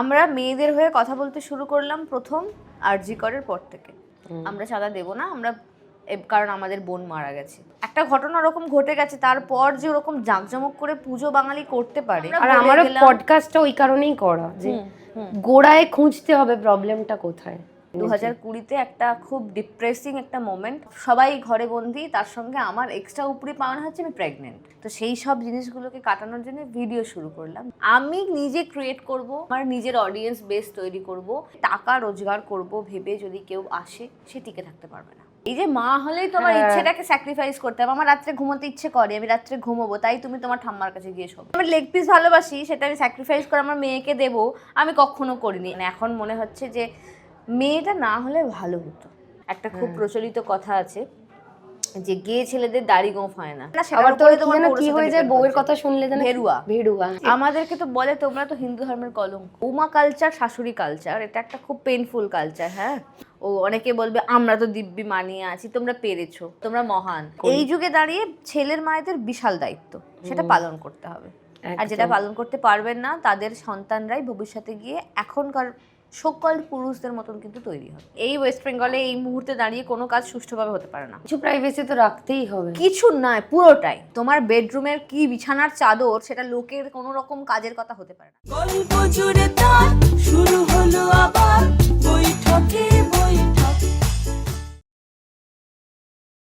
আমরা মেয়েদের হয়ে কথা বলতে শুরু করলাম প্রথম আরজি করের পর থেকে। আমরা সাদা দেবো না আমরা কারণ আমাদের বোন মারা গেছে। একটা ঘটনা ওরকম ঘটে গেছে তারপর যে ওরকম জাঁকজমক করে পুজো বাঙালি করতে পারে। আর আমার আমারও পডকাস্টটা ওই কারণেই করা যে। গোড়ায় খুঁজতে হবে প্রবলেমটা কোথায়। দু হাজার কুড়িতে একটা খুব ডিপ্রেসিং একটা মোমেন্ট সবাই ঘরে বন্দি তার সঙ্গে আমার এক্সট্রা উপরে পাওনা হচ্ছে আমি প্রেগনেন্ট তো সেই সব জিনিসগুলোকে কাটানোর জন্য ভিডিও শুরু করলাম। আমি নিজে ক্রিয়েট করব আমার নিজের অডিয়েন্স বেস তৈরি করব টাকা রোজগার করব ভেবে যদি কেউ আসে সে টিকে থাকতে পারবে না। এই যে মা হলেই তোমার হ্যাঁ। ইচ্ছেটাকে স্যাক্রিফাইস করতে হবে। আমার রাত্রে ঘুমোতে ইচ্ছে করে আমি রাত্রে ঘুমোবো তাই তুমি তোমার ঠাম্মার কাছে গিয়ে শোবো। আমি লেগ পিস ভালোবাসি সেটা আমি স্যাক্রিফাইস করে আমার মেয়েকে দেবো আমি কখনো করিনি। এখন মনে হচ্ছে যে মেয়েটা না হলে ভালো হতো। একটা খুব হ্যাঁ। প্রচলিত কথা আছে যে গে ছেলেদের দাড়ি গোঁফ হয় না। আবার তো তোমার কি হয়ে যায় বউয়ের কথা শুনলে যেন ভেরুয়া। ভেড়ুয়া। আমাদেরকে তো বলে তোমরা তো হিন্দু ধর্মের কলঙ্ক। উমা কালচার শাশুড়ি কালচার এটা একটা খুব পেনফুল কালচার হ্যাঁ? ও অনেকে বলবে আমরা তো দিব্যি মানিয়ে আছি তোমরা পেরেছ তোমরা মহান। এই যুগে দাঁড়িয়ে ছেলের মায়েদের বিশাল দায়িত্ব সেটা পালন করতে হবে। আর যেটা পালন করতে পারবেন না তাদের সন্তানরাই ভবিষ্যতে গিয়ে এখনকার সকল পুরুষদের মতন কিন্তু তৈরি হবে। এই ওয়েস্ট বেঙ্গলে এই মুহূর্তে দাঁড়িয়ে কোনো কাজ সুষ্ঠুভাবে হতে পারে না। কিছু প্রাইভেসি তো রাখতেই হবে। কিছু নয় পুরোটাই। তোমার বেডরুমের কি বিছানার চাদর সেটা লোকের কোনো রকম কাজের কথা হতে পারে না। গল্প জুড়ে তার শুরু হলো